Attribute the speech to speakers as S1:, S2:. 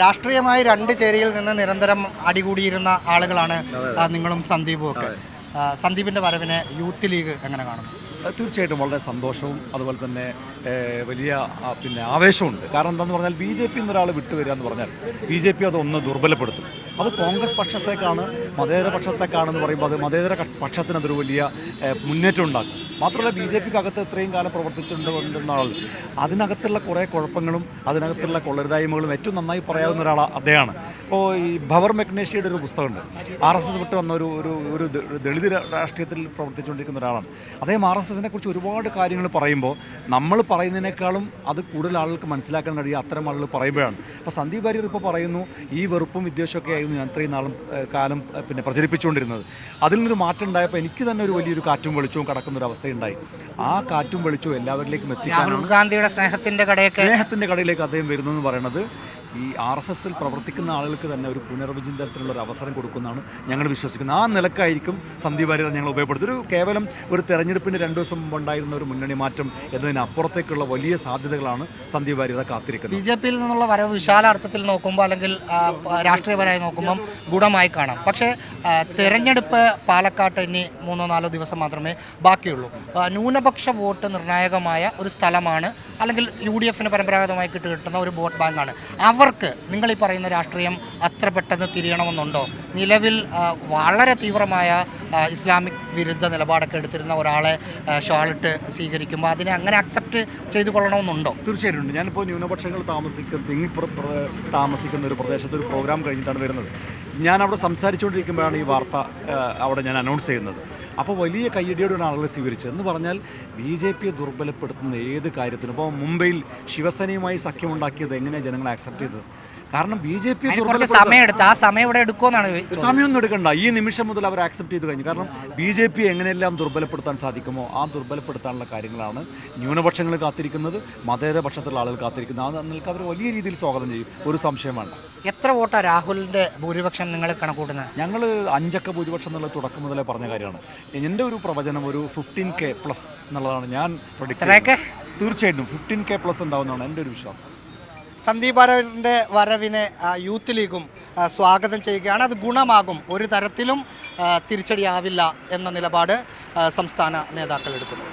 S1: രാഷ്ട്രീയമായി രണ്ട് ചേരിയിൽ നിന്ന് നിരന്തരം അടികൂടിയിരുന്ന ആളുകളാണ് നിങ്ങളും സന്ദീപും ഒക്കെ. സന്ദീപിന്റെ സന്ദീപിന്റെ വരവിനെ യൂത്ത് ലീഗ് എങ്ങനെ കാണുന്നു?
S2: തീർച്ചയായിട്ടും വളരെ സന്തോഷവും അതുപോലെ തന്നെ വലിയ പിന്നെ ആവേശമുണ്ട് കാരണം എന്താണെന്ന് പറഞ്ഞാൽ ബി ജെ പി എന്നൊരാൾ വിട്ടുവരിക എന്ന് പറഞ്ഞാൽ ബി ജെ പി അതൊന്ന് ദുർബലപ്പെടുത്തും. അത് കോൺഗ്രസ് പക്ഷത്തേക്കാണ് മതേതര പക്ഷത്തേക്കാണെന്ന് പറയുമ്പോൾ അത് മതേതര പക്ഷത്തിനതൊരു വലിയ മുന്നേറ്റം ഉണ്ടാക്കും. മാത്രമല്ല ബി ജെ പിക്ക് അകത്ത് ഇത്രയും കാലം പ്രവർത്തിച്ചുകൊണ്ട് കൊണ്ടിരുന്ന ആൾ അതിനകത്തുള്ള കുറേ കുഴപ്പങ്ങളും അതിനകത്തുള്ള കൊള്ളരുതായ്മകളും ഏറ്റവും നന്നായി പറയാവുന്ന ഒരാൾ അദ്ദേഹമാണ്. ഇപ്പോൾ ഈ ഭവർ മെഗ്നേഷ്യയുടെ ഒരു പുസ്തകമുണ്ട്. ആർ എസ് എസ് വിട്ട് വന്ന ഒരു ഒരു ഒരു ദളിത് രാഷ്ട്രീയത്തിൽ പ്രവർത്തിച്ചുകൊണ്ടിരിക്കുന്ന ഒരാളാണ്. അദ്ദേഹം ആർ എസ് എസിനെ കുറിച്ച് ഒരുപാട് കാര്യങ്ങൾ പറയുമ്പോൾ നമ്മൾ പറയുന്നതിനേക്കാളും അത് കൂടുതൽ ആളുകൾക്ക് മനസ്സിലാക്കാൻ കഴിയുക അത്തരം ആളുകൾ പറയുമ്പോഴാണ്. അപ്പോൾ സന്ദീപ് വാര്യർ ഇപ്പോൾ പറയുന്നു ഈ വെറുപ്പും വിദ്വേഷമൊക്കെ ആയിരുന്നു ഞാൻ ഇത്രയും നാളും കാലം പിന്നെ പ്രചരിപ്പിച്ചുകൊണ്ടിരുന്നത്. അതിൽ നിന്നൊരു മാറ്റം ഉണ്ടായപ്പോൾ എനിക്ക് തന്നെ ഒരു വലിയൊരു കാറ്റും വെളിച്ചവും കടക്കുന്ന ഒരു അവസ്ഥയുണ്ടായി. ആ കാറ്റും വെളിച്ചവും എല്ലാവരിലേക്കും എത്തിക്കാനാണ്
S1: ഗാന്ധിയുടെ സ്നേഹത്തിന്റെ കടയൊക്കെ
S2: സ്നേഹത്തിന്റെ കടയിലേക്ക് അദ്ദേഹം വരുന്നു എന്ന് പറയുന്നത് ഈ ആർ എസ് എസിൽ പ്രവർത്തിക്കുന്ന ആളുകൾക്ക് തന്നെ ഒരു പുനർവിചിന്തനത്തിനുള്ള ഒരു അവസരം കൊടുക്കുന്നതാണ് ഞങ്ങൾ വിശ്വസിക്കുന്നത്. ആ നിലക്കായിരിക്കും സന്ദീപ് വാര്യർ ഞങ്ങൾ ഉപയോഗപ്പെടുത്തുന്നത്. ഒരു കേവലം ഒരു തെരഞ്ഞെടുപ്പിന് രണ്ട് ദിവസം മുമ്പ് ഉണ്ടായിരുന്ന ഒരു മുന്നണി മാറ്റം എന്നതിനപ്പുറത്തേക്കുള്ള വലിയ സാധ്യതകളാണ് സന്ദീപ് വാര്യരെ
S1: ബി
S2: കാത്തിരിക്കുന്നത്
S1: ജെ പിയിൽ നിന്നുള്ള വരവ് വിശാല അർത്ഥത്തിൽ നോക്കുമ്പോൾ അല്ലെങ്കിൽ രാഷ്ട്രീയപരമായി നോക്കുമ്പം ഗുണമായി കാണാം. പക്ഷേ തെരഞ്ഞെടുപ്പ് പാലക്കാട്ട് ഇനി മൂന്നോ നാലോ ദിവസം മാത്രമേ ബാക്കിയുള്ളൂ. ന്യൂനപക്ഷ വോട്ട് നിർണായകമായ ഒരു സ്ഥലമാണ് അല്ലെങ്കിൽ യു ഡി എഫിന് പരമ്പരാഗതമായി കിട്ടി കിട്ടുന്ന ഒരു വോട്ട് ബാങ്കാണ്. അവർക്ക് നിങ്ങൾ ഈ പറയുന്ന രാഷ്ട്രീയം അത്ര പെട്ടെന്ന് തിരിയണമെന്നുണ്ടോ? നിലവിൽ വളരെ തീവ്രമായ ഇസ്ലാമിക് വിരുദ്ധ നിലപാടൊക്കെ എടുത്തിരുന്ന ഒരാളെ ഷോളിട്ട് സ്വീകരിക്കുമ്പോൾ അതിനെ അങ്ങനെ അക്സെപ്റ്റ് ചെയ്തു കൊള്ളണമെന്നുണ്ടോ?
S2: തീർച്ചയായിട്ടും. ഞാനിപ്പോൾ ന്യൂനപക്ഷങ്ങൾ താമസിക്കുന്ന തിങ്ങി താമസിക്കുന്ന ഒരു പ്രദേശത്ത് ഒരു പ്രോഗ്രാം കഴിഞ്ഞിട്ടാണ് വരുന്നത്. ഞാൻ അവിടെ സംസാരിച്ചുകൊണ്ടിരിക്കുമ്പോഴാണ് ഈ വാർത്ത അവിടെ ഞാൻ അനൗൺസ് ചെയ്യുന്നത്. അപ്പോൾ വലിയ കയ്യടിയോടെ ആളുകൾ സ്വീകരിച്ചത് എന്ന് പറഞ്ഞാൽ ബി ജെ പിയെ ദുർബലപ്പെടുത്തുന്ന ഏത് കാര്യത്തിനും ഇപ്പോൾ മുംബൈയിൽ ശിവസേനയുമായി സഖ്യമുണ്ടാക്കിയത് എങ്ങനെയാണ് ജനങ്ങൾ ആക്സെപ്റ്റ് ചെയ്തത്? കാരണം ബി ജെ പി
S1: കുറച്ച് സമയം എടുത്ത് ആ സമയം ഇവിടെ എടുക്കുമെന്നാണ് സമയം
S2: സമയമൊന്നും എടുക്കണ്ട. ഈ നിമിഷം മുതൽ അവർ ആക്സെപ്റ്റ് ചെയ്ത് കഴിഞ്ഞു. കാരണം ബി ജെ പി എങ്ങനെയെല്ലാം ദുർബലപ്പെടുത്താൻ സാധിക്കുമോ ആ ദുർബലപ്പെടുത്താനുള്ള കാര്യങ്ങളാണ് ന്യൂനപക്ഷങ്ങൾ കാത്തിരിക്കുന്നത് മതേതര പക്ഷത്തുള്ള ആളുകൾ കാത്തിരിക്കുന്നത്. അത് നിങ്ങൾക്ക് അവർ വലിയ രീതിയിൽ സ്വാഗതം ചെയ്യും. ഒരു സംശയം വേണ്ട.
S1: എത്ര വോട്ടാ രാഹുലിന്റെ ഭൂരിപക്ഷം നിങ്ങൾ കണക്കൂട്ടുന്നത്?
S2: ഞങ്ങൾ അഞ്ചക്ക ഭൂരിപക്ഷം എന്നുള്ള തുടക്കം മുതലേ പറഞ്ഞ കാര്യമാണ്. എന്റെ ഒരു പ്രവചനം ഒരു ഫിഫ്റ്റീൻ കെ പ്ലസ് എന്നുള്ളതാണ് ഞാൻ പ്രൊഡിക്റ്റ് തീർച്ചയായിട്ടും ഫിഫ്റ്റീൻ കെ പ്ലസ് ഉണ്ടാവുന്നതാണ് എന്റെ ഒരു വിശ്വാസം.
S1: സന്ദീപ് ആരവിന്റെ വരവിനെ യൂത്ത് ലീഗും സ്വാഗതം ചെയ്യുകയാണ്. അത് ഗുണമാകും. ഒരു തരത്തിലും തിരിച്ചടിയാവില്ല എന്ന നിലപാട് സംസ്ഥാന നേതാക്കൾ എടുക്കുന്നു.